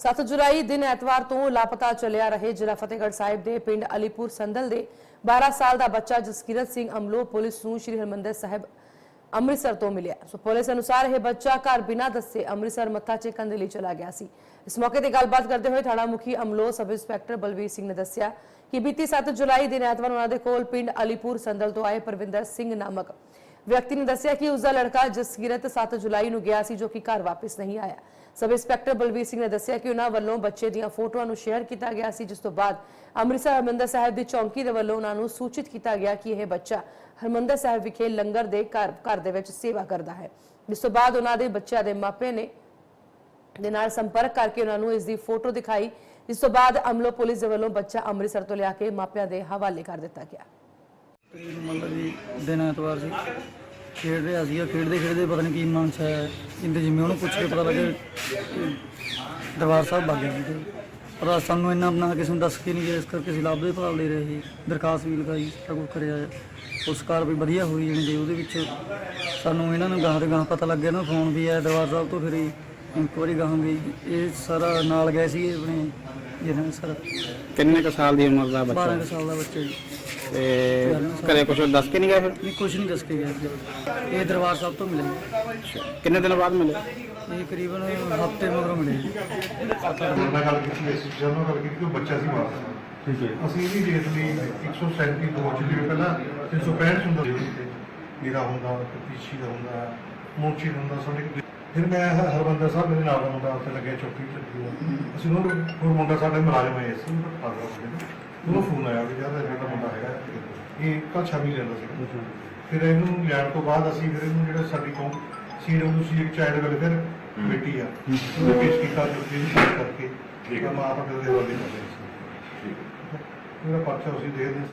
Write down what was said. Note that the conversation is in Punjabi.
7 ਜੁਲਾਈ ਦਿਨ ਐਤਵਾਰ ਤੋਂ ਲਾਪਤਾ ਚੱਲਿਆ ਰਹੇ ਜ਼ਿਲ੍ਹਾ ਫਤਿਹਗੜ੍ਹ ਸਾਹਿਬ ਦੇ ਪਿੰਡ ਅਲੀਪੁਰ ਸੰਦਲ ਦੇ 12 ਸਾਲ ਦਾ ਬੱਚਾ ਜਸਕੀਰਤ ਸਿੰਘ ਅਮਲੋ ਪੁਲਿਸ ਨੂੰ ਸ਼੍ਰੀ ਹਰਮੰਦਰ ਸਾਹਿਬ ਅੰਮ੍ਰਿਤਸਰ ਤੋਂ ਮਿਲਿਆ। ਸੋ ਪੁਲਿਸ ਅਨੁਸਾਰ ਇਹ ਬੱਚਾ ਘਰ ਬਿਨਾਂ ਦੱਸੇ ਅੰਮ੍ਰਿਤਸਰ ਮੱਥਾ ਟੇਕਣ ਦੇ ਲਈ ਚਲਾ ਗਿਆ ਸੀ। ਇਸ ਮੌਕੇ ਤੇ ਗੱਲਬਾਤ ਕਰਦੇ ਹੋਏ ਥਾਣਾ ਮੁਖੀ ਅਮਲੋ ਸਬ ਇੰਸਪੈਕਟਰ ਬਲਵੀਰ ਸਿੰਘ ਨੇ ਦੱਸਿਆ ਕਿ ਬੀਤੀ 7 ਜੁਲਾਈ ਦਿਨ ਐਤਵਾਰ ਉਹਨਾਂ ਦੇ ਕੋਲ ਪਿੰਡ ਅਲੀਪੁਰ ਸੰਦਲ ਤੋਂ ਆਏ ਪਰਵਿੰਦਰ ਸਿੰਘ ਨਾਮਕ ਵਿਅਕਤੀ ਨੇ ਦੱਸਿਆ ਕਿ ਉਸ ਦਾ ਲੜਕਾ ਜਸਕੀਰਤ 7 ਜੁਲਾਈ ਨੂੰ ਗਿਆ ਸੀ ਜੋ ਕਿ ਘਰ ਵਾਪਸ ਨਹੀਂ ਆਇਆ। ਸਬ ਇੰਸਪੈਕਟਰ ਬਲਵੀਰ ਸਿੰਘ ਨੇ ਦੱਸਿਆ ਕਿ ਉਹਨਾਂ ਵੱਲੋਂ ਬੱਚੇ ਦੀਆਂ ਫੋਟੋਆਂ ਨੂੰ ਸ਼ੇਅਰ ਕੀਤਾ ਗਿਆ ਸੀ, ਜਿਸ ਤੋਂ ਬਾਅਦ ਅੰਮ੍ਰਿਤਸਰ ਹਰਮੰਦਰ ਸਾਹਿਬ ਦੀ ਚੌਂਕੀ ਦੇ ਵੱਲੋਂ ਉਹਨਾਂ ਨੂੰ ਸੂਚਿਤ ਕੀਤਾ ਗਿਆ ਕਿ ਇਹ ਬੱਚਾ ਹਰਮੰਦਰ ਸਾਹਿਬ ਵਿਖੇ ਲੰਗਰ ਦੇ ਘਰ ਘਰ ਦੇ ਵਿੱਚ ਸੇਵਾ ਕਰਦਾ ਹੈ। ਜਿਸ ਤੋਂ ਬਾਅਦ ਉਹਨਾਂ ਦੇ ਬੱਚਿਆਂ ਦੇ ਮਾਪੇ ਨੇ, ਦੇ ਨਾਲ ਸੰਪਰਕ ਕਰਕੇ ਉਹਨਾਂ ਨੂੰ ਇਸ ਦੀ ਫੋਟੋ ਦਿਖਾਈ। ਇਸ ਤੋਂ ਬਾਅਦ ਅਮਲੋ ਪੁਲਿਸ ਦੇ ਵੱਲੋਂ ਬੱਚਾ ਅੰਮ੍ਰਿਤਸਰ ਤੋਂ ਲਿਆ ਕੇ ਮਾਪਿਆਂ ਦੇ ਹਵਾਲੇ ਕਰ ਦਿੱਤਾ ਗਿਆ। ਕਰੀਬ ਮਤਲਬ ਜੀ, ਦਿਨ ਐਤਵਾਰ ਸੀ। ਖੇਡ ਰਿਹਾ ਸੀਗਾ ਖੇਡਦੇ ਖੇਡਦੇ ਪਤਾ ਨਹੀਂ ਕੀ ਮਨ ਚ ਆਇਆ। ਇੰਦੇ ਜਿਵੇਂ ਉਹਨੂੰ ਪੁੱਛ ਕੇ ਪਤਾ ਲੱਗਿਆ ਕਿ ਦਰਬਾਰ ਸਾਹਿਬ ਵਗ ਗਿਆ ਸੀ ਪਰ ਸਾਨੂੰ ਇੰਨਾ ਬਣਾ ਕਿਸੇ ਨੂੰ ਦੱਸ ਕੇ ਨਹੀਂ ਗਿਆ ਇਸ ਕਰਕੇ ਅਸੀਂ ਲੱਭਦੇ ਭਾਲਦੇ ਰਹੇ ਸੀ। ਦਰਖਾਸਤ ਵੀ ਲਗਾਈ ਸਾਰਾ ਕੁਝ ਕਰਿਆ ਉਸ ਕਾਰਵਾਈ ਵਧੀਆ ਹੋਈ ਜਾਣੀ ਕਿ ਉਹਦੇ ਵਿੱਚ ਸਾਨੂੰ ਇਹਨਾਂ ਨੂੰ ਗਾਹ ਦੇ ਗਾਹ ਪਤਾ ਲੱਗਿਆ ਨਾ ਫੋਨ ਵੀ ਆਇਆ ਦਰਬਾਰ ਸਾਹਿਬ ਤੋਂ ਫਿਰ ਇਨਕੁਆਰੀ ਗਾਹਾਂ ਗਈ ਇਹ ਸਾਰਾ ਨਾਲ ਗਏ ਸੀ ਆਪਣੇ ਜਿਹਨਾਂ ਸਰ। ਕਿੰਨੇ ਕੁ ਸਾਲ ਦੀ ਉਮਰ ਦਾ ਬੱਚਾ? 12 ਕੁ ਸਾਲ ਦਾ ਬੱਚਾ ਜੀ। ਤੇ ਘਰੇ ਕੁਝ ਦੱਸ ਕੇ ਨਹੀਂ ਗਿਆ ਫਿਰ ਨਹੀਂ ਕੁਝ ਨਹੀਂ ਦੱਸ ਕੇ ਗਿਆ ਜੀ। ਇਹ ਦਰਬਾਰ ਸਾਹਿਬ ਤੋਂ ਮਿਲੇ ਕਿੰਨੇ ਦਿਨ ਬਾਅਦ ਮਿਲੇ ਇਹ ਕਰੀਬਨ ਹਫ਼ਤੇ ਮਗਰੋਂ ਮਿਲੇ ਜੀ। ਮੇਰੇ ਨਾਲ ਗੱਲ ਕੀਤੀ ਸੀ ਜਦੋਂ ਗੱਲ ਕੀਤੀ ਉਹ ਬੱਚਾ ਸੀ ਵਾਪਸ ਠੀਕ ਹੈ ਅਸੀਂ ਵੀ ਰੇਟ ਲਈ 137 ਤੋਂ ਚੱਲੀ ਪਹਿਲਾਂ 365 ਹੁੰਦਾ ਸੀ ਮੇਰਾ ਹੁੰਦਾ ਪੀਛੀ ਦਾ ਹੁੰਦਾ ਮੋਚੀ ਦਾ ਹੁੰਦਾ ਸਾਡੇ ਕੋਲ। ਫਿਰ ਮੈਂ ਹ- ਹਰਬੰਦਰ ਸਾਹਿਬ ਮੇਰੇ ਨਾਲ ਦਾ ਮੁੰਡਾ ਉੱਥੇ ਲੱਗਿਆ ਚੌਕੀ ਲੱਗੀ। ਅਸੀਂ ਉਹਨੂੰ ਹੋਰ ਮੁੰਡਾ ਸਾਡੇ ਮੁਲਾਜ਼ਮ ਆਏ ਸੀ ਫਾਦਰ ਉਹਨੂੰ ਫੋਨ ਆਇਆ ਵੀ ਯਾਰ ਇਹਦਾ ਮੁੰਡਾ ਹੈਗਾ ਇਹ ਕੱਲ ਸ਼ਾਮੀ ਰਹਿੰਦਾ ਸੀ। ਫਿਰ ਇਹਨੂੰ ਲੈਣ ਤੋਂ ਬਾਅਦ ਅਸੀਂ ਫਿਰ ਇਹਨੂੰ ਜਿਹੜਾ ਸਾਡੀ ਕੌਮ ਸੀਡਬਲਯੂਸੀ ਇੱਕ ਚਾਈਲਡ ਵੈਲਫੇਅਰ ਕਮੇਟੀ ਆ। ਉਹਨੇ ਪੇਸ਼ ਕੀਤਾ ਜੋ ਕਿ ਕਰਕੇ ਠੀਕ ਹੈ ਮਾਂ ਬਾਪ ਦੇ ਹਵਾਲੇ ਕਰ ਰਹੇ ਸੀ। ਠੀਕ ਹੈ ਜਿਹੜਾ ਪਰਚਾ ਅਸੀਂ ਦੇਖਦੇ ਹਾਂ